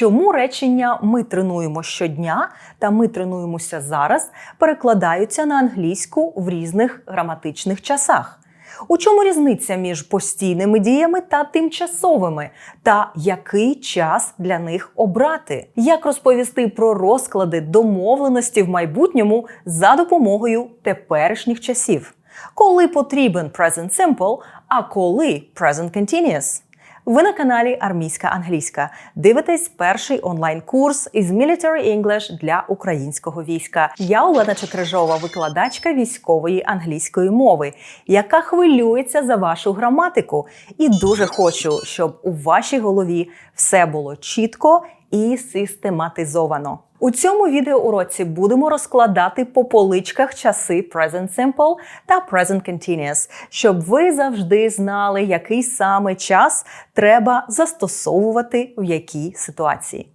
Чому речення ми тренуємо щодня та ми тренуємося зараз перекладаються на англійську в різних граматичних часах? У чому різниця між постійними діями та тимчасовими, та який час для них обрати? Як розповісти про розклади домовленості в майбутньому за допомогою теперішніх часів? Коли потрібен present simple, а коли present continuous? Ви на каналі Армійська англійська. Дивитесь перший онлайн-курс із Military English для українського війська. Я Олена Чекрижова, викладачка військової англійської мови, яка хвилюється за вашу граматику. І дуже хочу, щоб у вашій голові все було чітко і систематизовано. У цьому відеоуроці будемо розкладати по поличках часи Present Simple та Present Continuous, щоб ви завжди знали, який саме час треба застосовувати в якій ситуації.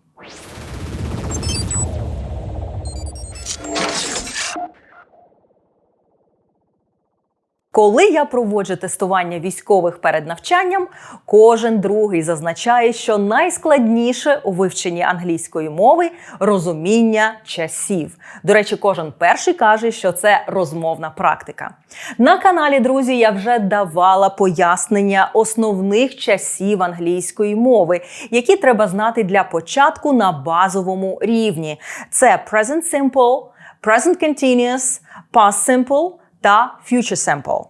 Коли я проводжу тестування військових перед навчанням, кожен другий зазначає, що найскладніше у вивченні англійської мови розуміння часів. До речі, кожен перший каже, що це розмовна практика. На каналі, друзі, я вже давала пояснення основних часів англійської мови, які треба знати для початку на базовому рівні. Це present simple, present continuous, past simple та future Sample.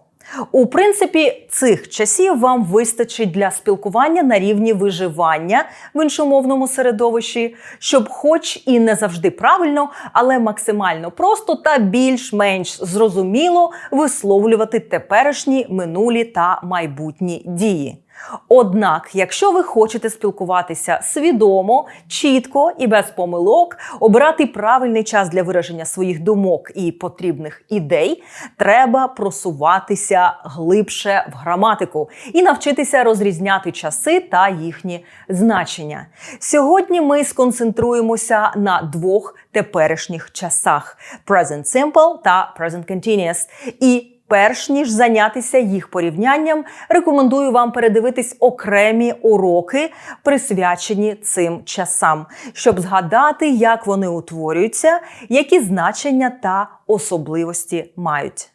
У принципі, цих часів вам вистачить для спілкування на рівні виживання в іншомовному середовищі, щоб, хоч і не завжди правильно, але максимально просто та більш-менш зрозуміло висловлювати теперішні минулі та майбутні дії. Однак, якщо ви хочете спілкуватися свідомо, чітко і без помилок, обирати правильний час для вираження своїх думок і потрібних ідей, треба просуватися глибше в граматику і навчитися розрізняти часи та їхні значення. Сьогодні ми сконцентруємося на двох теперішніх часах: Present Simple та Present Continuous. І Перш ніж зайнятися їх порівнянням, рекомендую вам передивитись окремі уроки, присвячені цим часам, щоб згадати, як вони утворюються, які значення та особливості мають.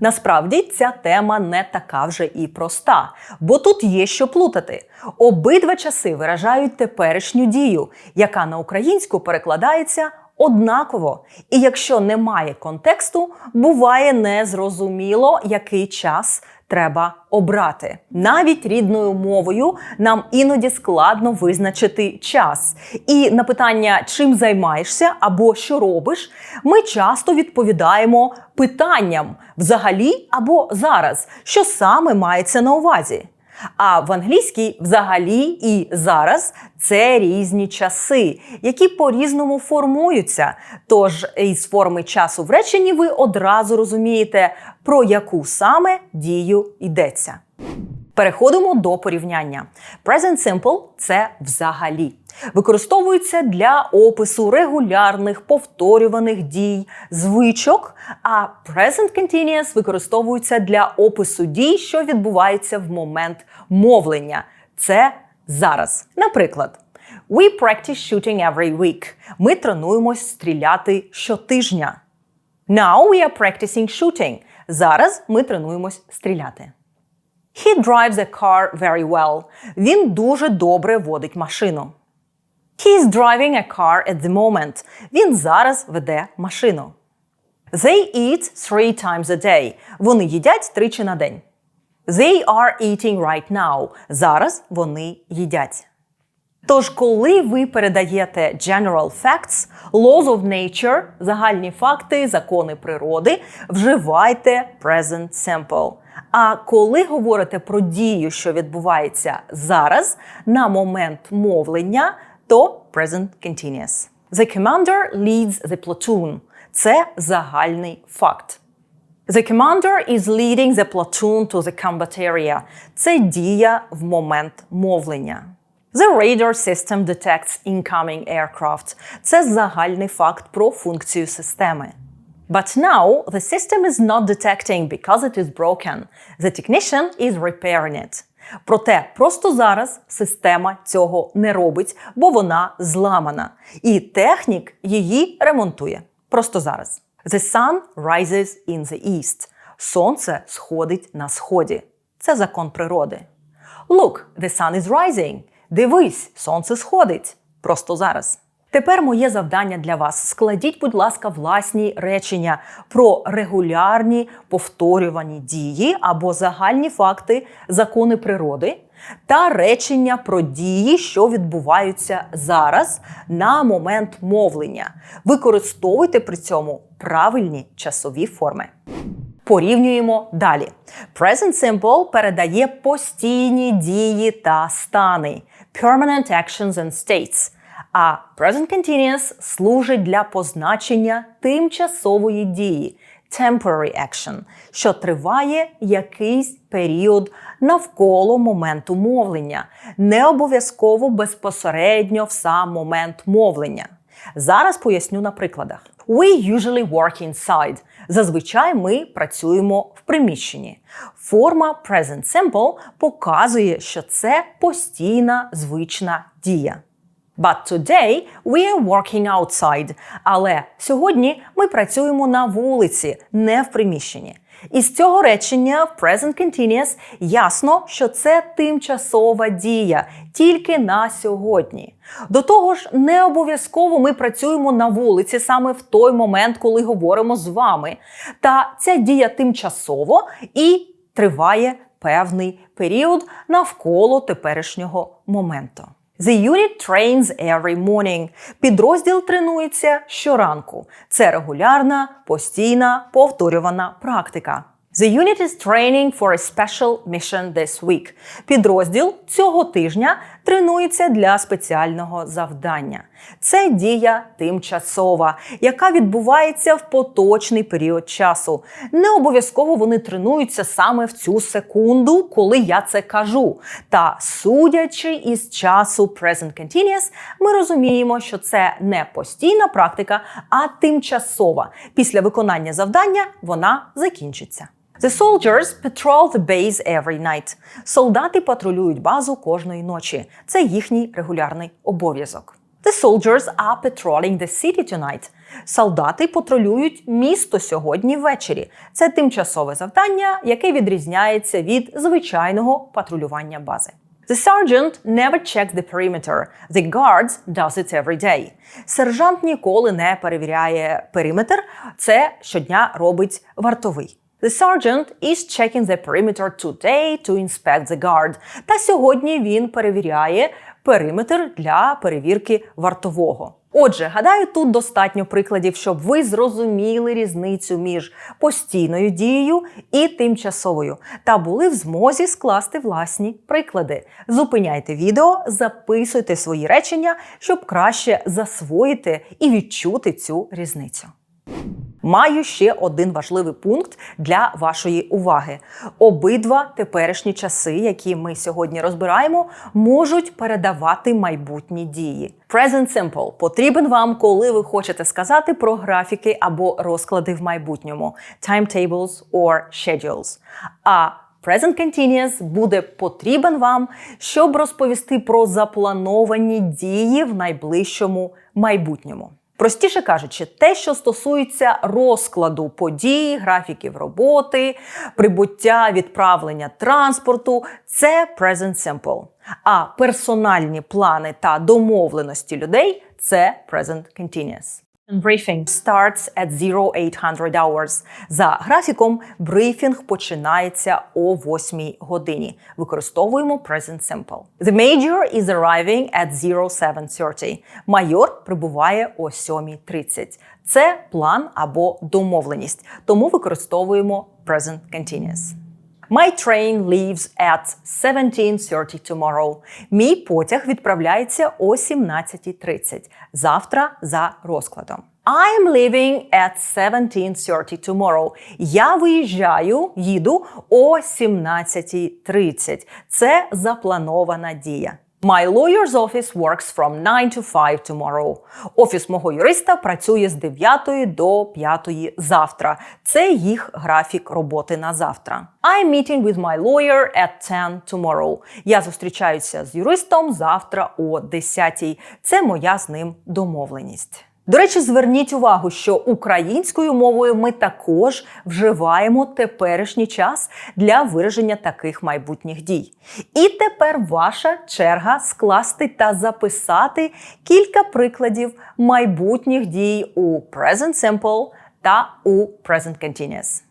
Насправді ця тема не така вже і проста, бо тут є що плутати. Обидва часи виражають теперішню дію, яка на українську перекладається однаково. І якщо немає контексту, буває незрозуміло, який час треба обрати. Навіть рідною мовою нам іноді складно визначити час. І на питання, чим займаєшся або що робиш, ми часто відповідаємо питанням взагалі або зараз, що саме мається на увазі. А в англійській взагалі і зараз це різні часи, які по-різному формуються. Тож із форми часу в реченні ви одразу розумієте, про яку саме дію йдеться. Переходимо до порівняння. Present Simple – це взагалі. Використовується для опису регулярних повторюваних дій, звичок, а Present Continuous використовується для опису дій, що відбуваються в момент мовлення. Це зараз. Наприклад, We practice shooting every week. Ми тренуємось стріляти щотижня. Now we are practicing shooting. Зараз ми тренуємось стріляти. He drives a car very well. Він дуже добре водить машину. He driving a car at the moment. Він зараз веде машину. They eat three times a day. Вони їдять тричі на день. They are eating right now. Зараз вони їдять. Тож, коли ви передаєте general facts, laws of nature, загальні факти, закони природи, вживайте present simple. А коли говорите про дію, що відбувається зараз, на момент мовлення, то present continuous. The commander leads the platoon. Це загальний факт. The commander is leading the platoon to the combat area. Це дія в момент мовлення. The radar system detects incoming aircraft. Це загальний факт про функцію системи. But now the system is not detecting because it is broken. The technician is repairing it. Проте просто зараз система цього не робить, бо вона зламана. І технік її ремонтує. Просто зараз. The sun rises in the east. Сонце сходить на сході. Це закон природи. Look, the sun is rising. Дивись, сонце сходить. Просто зараз. Тепер моє завдання для вас. Складіть, будь ласка, власні речення про регулярні повторювані дії або загальні факти, закони природи та речення про дії, що відбуваються зараз на момент мовлення. Використовуйте при цьому правильні часові форми. Порівнюємо далі. Present Simple передає постійні дії та стани permanent actions and states. А Present Continuous служить для позначення тимчасової дії temporary action, що триває якийсь період навколо моменту мовлення, не обов'язково безпосередньо в сам момент мовлення. Зараз поясню на прикладах. We usually work inside. Зазвичай ми працюємо в приміщенні. Форма Present Simple показує, що це постійна звична дія. But today we are working outside. Але сьогодні ми працюємо на вулиці, не в приміщенні. Із цього речення в Present Continuous ясно, що це тимчасова дія тільки на сьогодні. До того ж, не обов'язково ми працюємо на вулиці саме в той момент, коли говоримо з вами. Та ця дія тимчасово і триває певний період навколо теперішнього моменту. The unit trains every morning. Підрозділ тренується щоранку. Це регулярна, постійна, повторювана практика. The unit is training for a special mission this week. Підрозділ цього тижня тренується для спеціального завдання. Це дія тимчасова, яка відбувається в поточний період часу. Не обов'язково вони тренуються саме в цю секунду, коли я це кажу. Та судячи із часу Present Continuous, ми розуміємо, що це не постійна практика, а тимчасова. Після виконання завдання вона закінчиться. The soldiers patrol the base every night. Солдати патрулюють базу кожної ночі. Це їхній регулярний обов'язок. The soldiers are patrolling the city tonight. Солдати патрулюють місто сьогодні ввечері. Це тимчасове завдання, яке відрізняється від звичайного патрулювання бази. The sergeant never checks the perimeter. The guards does it every day. Сержант ніколи не перевіряє периметр. Це щодня робить вартовий. The sergeant is checking the perimeter today to inspect the guard. Та сьогодні він перевіряє периметр для перевірки вартового. Отже, гадаю, тут достатньо прикладів, щоб ви зрозуміли різницю між постійною дією і тимчасовою, та були в змозі скласти власні приклади. Зупиняйте відео, записуйте свої речення, щоб краще засвоїти і відчути цю різницю. Маю ще один важливий пункт для вашої уваги. Обидва теперішні часи, які ми сьогодні розбираємо, можуть передавати майбутні дії. Present Simple потрібен вам, коли ви хочете сказати про графіки або розклади в майбутньому timetables or schedules. А Present Continuous буде потрібен вам, щоб розповісти про заплановані дії в найближчому майбутньому. Простіше кажучи, те, що стосується розкладу подій, графіків роботи, прибуття відправлення транспорту, це present simple. А персональні плани та домовленості людей це present continuous. Briefing starts at 0800 hours. За графіком, брифінг починається о 8 годині. Використовуємо present simple. The major is arriving at 0730. Майор прибуває о 7.30. Це план або домовленість, тому використовуємо present continuous. My train leaves at 17.30 tomorrow. Мій потяг відправляється о 17.30. Завтра за розкладом. I'm leaving at 17.30 tomorrow. Я виїжджаю, їду о 17.30. Це запланована дія. My lawyer's office works from 9 to 5 tomorrow. Офіс мого юриста працює з 9 до 5 завтра. Це їх графік роботи на завтра. I'm meeting with my lawyer at 10 tomorrow. Я зустрічаюся з юристом завтра о 10. Це моя з ним домовленість. До речі, зверніть увагу, що українською мовою ми також вживаємо теперішній час для вираження таких майбутніх дій. І тепер ваша черга скласти та записати кілька прикладів майбутніх дій у Present Simple та у Present Continuous.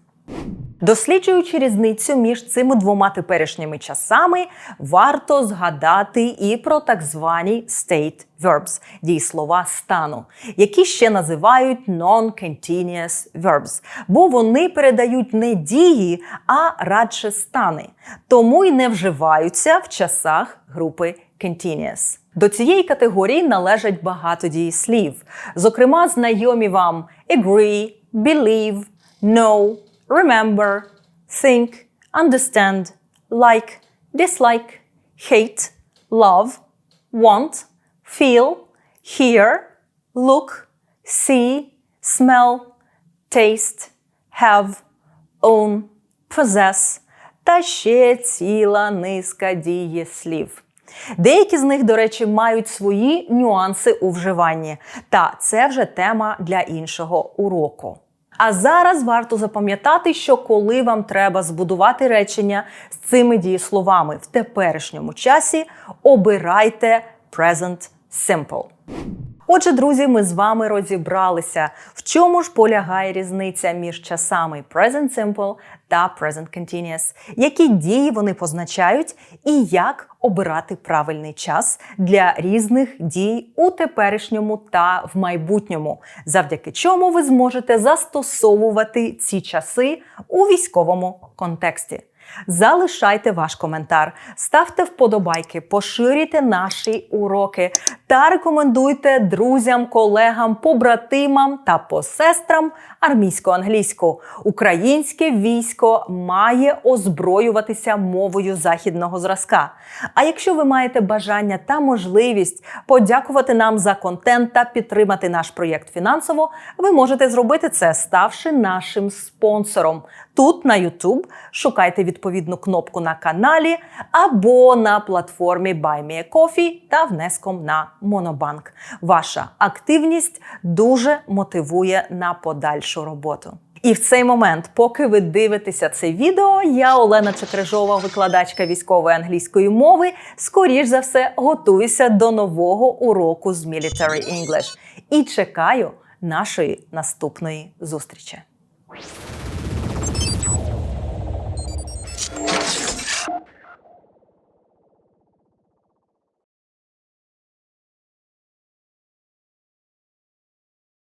Досліджуючи різницю між цими двома теперішніми часами, варто згадати і про так звані state verbs – дієслова стану, які ще називають non-continuous verbs, бо вони передають не дії, а радше стани, тому й не вживаються в часах групи continuous. До цієї категорії належать багато дієслів, зокрема, знайомі вам agree, believe, know, remember, think, understand, like, dislike, hate, love, want, feel, hear, look, see, smell, taste, have, own, possess та ще ціла низка дієслів. Деякі з них, до речі, мають свої нюанси у вживанні, та це вже тема для іншого уроку. А зараз варто запам'ятати, що коли вам треба збудувати речення з цими дієсловами в теперішньому часі, обирайте present simple. Отже, друзі, ми з вами розібралися, в чому ж полягає різниця між часами Present Simple та Present Continuous, які дії вони позначають, і як обирати правильний час для різних дій у теперішньому та в майбутньому, завдяки чому ви зможете застосовувати ці часи у військовому контексті. Залишайте ваш коментар, ставте вподобайки, поширюйте наші уроки та рекомендуйте друзям, колегам, побратимам та посестрам армійську англійську. Українське військо має озброюватися мовою західного зразка. А якщо ви маєте бажання та можливість подякувати нам за контент та підтримати наш проєкт фінансово, ви можете зробити це, ставши нашим спонсором. Тут на YouTube шукайте відповідну кнопку на каналі або на платформі BuyMeACoffee та внеском на Монобанк. Ваша активність дуже мотивує на подальшу роботу. І в цей момент, поки ви дивитеся це відео, я Олена Чекрижова, викладачка військової англійської мови, скоріш за все готуюся до нового уроку з Military English і чекаю нашої наступної зустрічі.